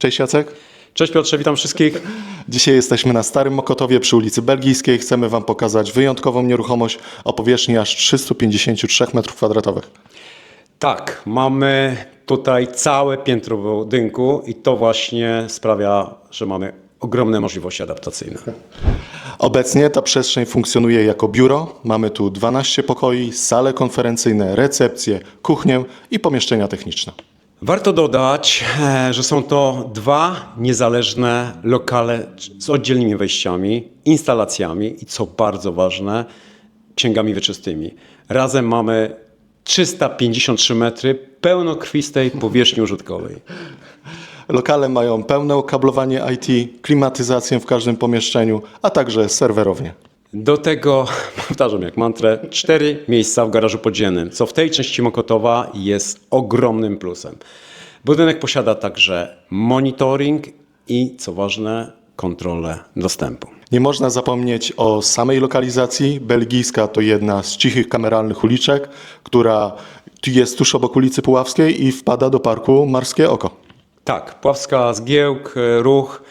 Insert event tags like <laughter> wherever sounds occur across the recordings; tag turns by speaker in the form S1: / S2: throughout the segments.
S1: Cześć Jacek.
S2: Cześć Piotrze, witam wszystkich.
S1: Dzisiaj jesteśmy na Starym Mokotowie przy ulicy Belgijskiej. Chcemy Wam pokazać wyjątkową nieruchomość o powierzchni aż 353 m2.
S2: Tak, mamy tutaj całe piętro budynku i to właśnie sprawia, że mamy ogromne możliwości adaptacyjne.
S1: Obecnie ta przestrzeń funkcjonuje jako biuro. Mamy tu 12 pokoi, sale konferencyjne, recepcję, kuchnię i pomieszczenia techniczne.
S2: Warto dodać, e, że są to dwa niezależne lokale z oddzielnymi wejściami, instalacjami i co bardzo ważne, księgami wieczystymi. Razem mamy 353 metry pełnokrwistej powierzchni użytkowej.
S1: Lokale mają pełne okablowanie IT, klimatyzację w każdym pomieszczeniu, a także serwerownię.
S2: Do tego, <laughs> powtarzam jak mantrę, cztery miejsca w garażu podziemnym, co w tej części Mokotowa jest ogromnym plusem. Budynek posiada także monitoring i, co ważne, kontrolę dostępu.
S1: Nie można zapomnieć o samej lokalizacji. Belgijska to jedna z cichych kameralnych uliczek, która jest tuż obok ulicy Puławskiej i wpada do parku Marskie Oko.
S2: Tak, Pławska, Zgiełk, e, Ruch,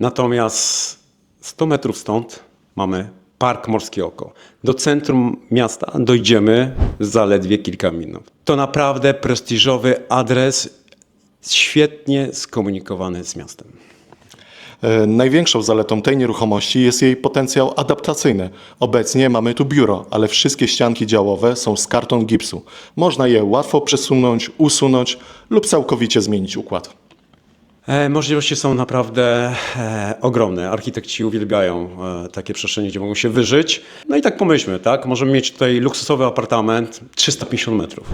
S2: natomiast 100 metrów stąd mamy Park Morskie Oko. Do centrum miasta dojdziemy zaledwie kilka minut. To naprawdę prestiżowy adres, świetnie skomunikowany z miastem.
S1: E, Największą zaletą tej nieruchomości jest jej potencjał adaptacyjny. Obecnie mamy tu biuro, ale wszystkie ścianki działowe są z karton gipsu. Można je łatwo przesunąć, usunąć lub całkowicie zmienić układ.
S2: E, Możliwości są naprawdę e, ogromne. Architekci uwielbiają e, takie przestrzenie, gdzie mogą się wyżyć. No i tak pomyślmy, tak? Możemy mieć tutaj luksusowy apartament 350 metrów.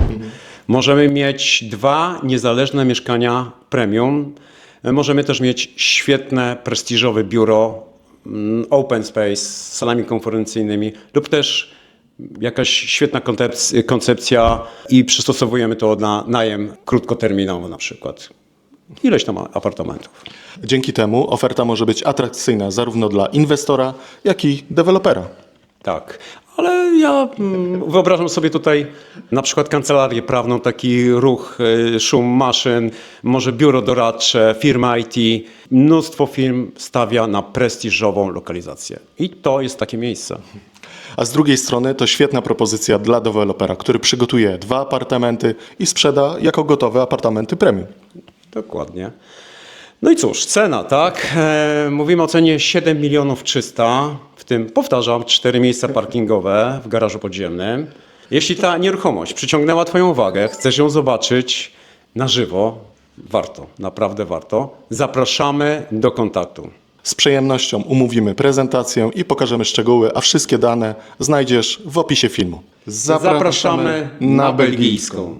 S2: Możemy mieć dwa niezależne mieszkania premium. Możemy też mieć świetne, prestiżowe biuro, mm, open space z salami konferencyjnymi lub też jakaś świetna koncepc- koncepcja i przystosowujemy to na najem krótkoterminowy na przykład ileś tam apartamentów.
S1: Dzięki temu oferta może być atrakcyjna zarówno dla inwestora, jak i dewelopera.
S2: Tak, ale ja mm, wyobrażam sobie tutaj na przykład kancelarię prawną, taki ruch, y, szum maszyn, może biuro doradcze, firma IT. Mnóstwo firm stawia na prestiżową lokalizację. I to jest takie miejsce.
S1: A z drugiej strony to świetna propozycja dla dewelopera, który przygotuje dwa apartamenty i sprzeda jako gotowe apartamenty premium.
S2: Dokładnie. No i cóż, cena, tak? E, mówimy o cenie 7 milionów 300, w tym, powtarzam, 4 miejsca parkingowe w garażu podziemnym. Jeśli ta nieruchomość przyciągnęła Twoją uwagę, chcesz ją zobaczyć na żywo, warto, naprawdę warto. Zapraszamy do kontaktu.
S1: Z przyjemnością umówimy prezentację i pokażemy szczegóły, a wszystkie dane znajdziesz w opisie filmu.
S2: Zapraszamy na belgijską.